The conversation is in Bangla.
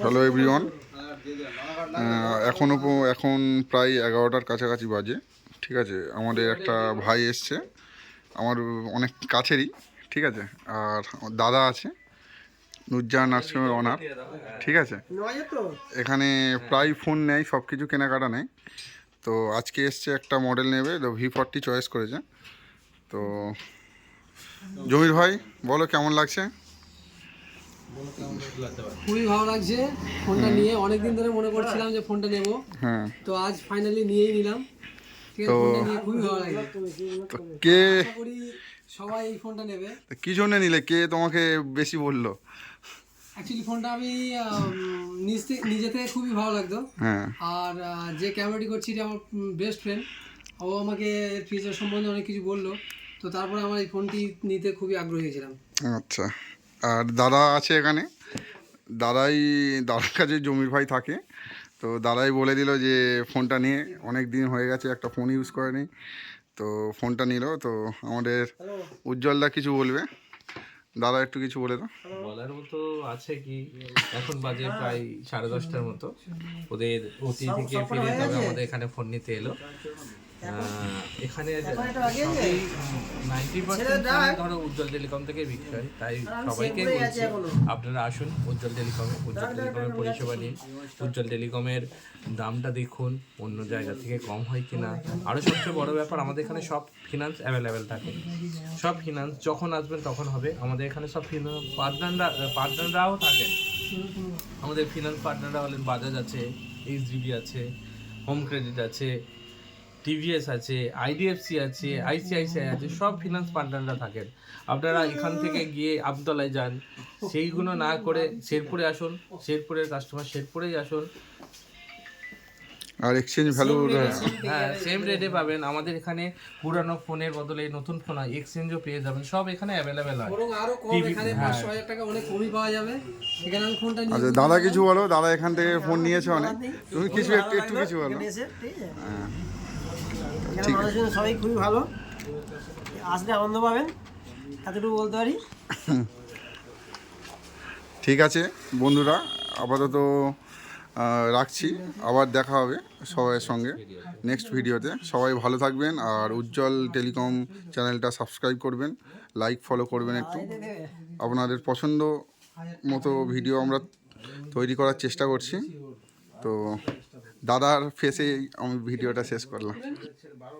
হ্যালো এভরিওয়ান এখনও এখন প্রায় এগারোটার কাছাকাছি বাজে, ঠিক আছে? আমাদের একটা ভাই এসছে, আমার অনেক কাছেরই, ঠিক আছে? আর দাদা আছে, নুরজাহান নার্সিংয়ের অনার, ঠিক আছে? এখানে প্রায় ফোন নেয় সব কিছু কেনাকাটা নেয়। তো আজকে এসছে একটা মডেল নেবে, তো ভি ফর্টি চয়েস করেছে। তো জমির ভাই, বলো কেমন লাগছে? খুবই ভালো লাগছে। ফোনটা নিয়ে অনেকদিন ধরে মনে করছিলাম যে ফোনটা নেব। হ্যাঁ। তো আজ ফাইনালি নিয়েই নিলাম। তো- খুবই ভালো লাগছে। কে সবাই এই ফোনটা নেবে। কি জন্য নিলে? কে তোমাকে বেশি বলল? অ্যাকচুয়ালি ফোনটা আমি নিজ থেকে খুবই ভালো লাগতো। হ্যাঁ। আর যে ক্যামেরাটি করছি এটা আমার বেস্ট ফ্রেন্ড ও আমাকে এর ফিচার সম্বন্ধে অনেক কিছু বলল। তো তারপরে আমার এই ফোনটি নিতে খুবই আগ্রহী ছিলাম আচ্ছা। আর দাদা আছে এখানে। দাদাই দাদার কাছে জমির ভাই থাকে। তো দাদাই বলে দিল যে ফোনটা নিয়ে। অনেক দিন হয়ে গেছে একটা ফোন ইউজ করেনি। তো ফোনটা নিল তো আমাদের উজ্জ্বলদা কিছু বলবে? দাদা একটু কিছু বলে দাও। বলার মতো আছে কি? এখন বাজে প্রায় সাড়ে দশটার মতো। ওদের অতি থেকে ফিরে তবে আমাদের এখানে ফোন নিতে এলো। এখানে নাইনটি পার্সেন্ট ধরো উজ্জ্বল টেলিকম থেকে বিক্রি হয় তাই সবাইকে বলছি আপনারা আসুন উজ্জ্বল টেলিকমে উজ্জ্বল টেলিকমের পরিষেবা নিন। উজ্জ্বল টেলিকমের দামটা দেখুন অন্য জায়গা থেকে কম হয় কিনা। আরও সবচেয়ে বড় ব্যাপার আমাদের এখানে সব ফিনান্স অ্যাভেলেবেল থাকে। সব ফিনান্স যখন আসবেন তখন হবে। আমাদের এখানে সব ফিনান্স পার্টনাররা পার্টনাররাও থাকেন আমাদের ফিনান্স পার্টনাররা হলেন বাজাজ আছে এইচডিবি আছে হোম ক্রেডিট আছে টিভিএস আছে আইডিএফসি আছে আইসিআইসিআই আছে সব ফিনান্স পার্টনাররা থাকেন। আপনারা এখান থেকে গিয়ে আমতলায় যান সেইগুলো না করে শেরপুরে আসুন শেরপুরের কাস্টমার শেরপুরেই আসুন। আর এক্সচেঞ্জ ভ্যালুর হ্যাঁ সেম রেটে পাবেন। আমাদের এখানে পুরানো ফোনের বদলে নতুন ফোন এক্সচেঞ্জও পেয়ে যাবেন। সব এখানে অ্যাভেলেবেল হয়। বরং আরও কম এখানে হ্যাঁ। পাঁচশো হাজার টাকা অনেক কমই পাওয়া যাবে। এখানে আমি ফোনটা নিয়ে আচ্ছা দাদা কিছু বলো? দাদা এখান থেকে ফোন নিয়েছে অনেক। তুমি কিছু একটু একটু কিছু বলো। এসে, ঠিক আছে। হ্যাঁ। এখানে মানুষজন সবাই খুবই ভালো। আসলে আনন্দ পাবেন এতটুকু বলতে পারি। ঠিক আছে বন্ধুরা আপাতত রাখছি আবার দেখা হবে সবাইয়ের সঙ্গে নেক্সট ভিডিওতে সবাই ভালো থাকবেন আর উজ্জ্বল টেলিকম চ্যানেলটা সাবস্ক্রাইব করবেন লাইক ফলো করবেন একটু। আপনাদের পছন্দ মতো ভিডিও আমরা তৈরি করার চেষ্টা করছি। তো দাদার ফেসেই আমি ভিডিওটা শেষ করলাম।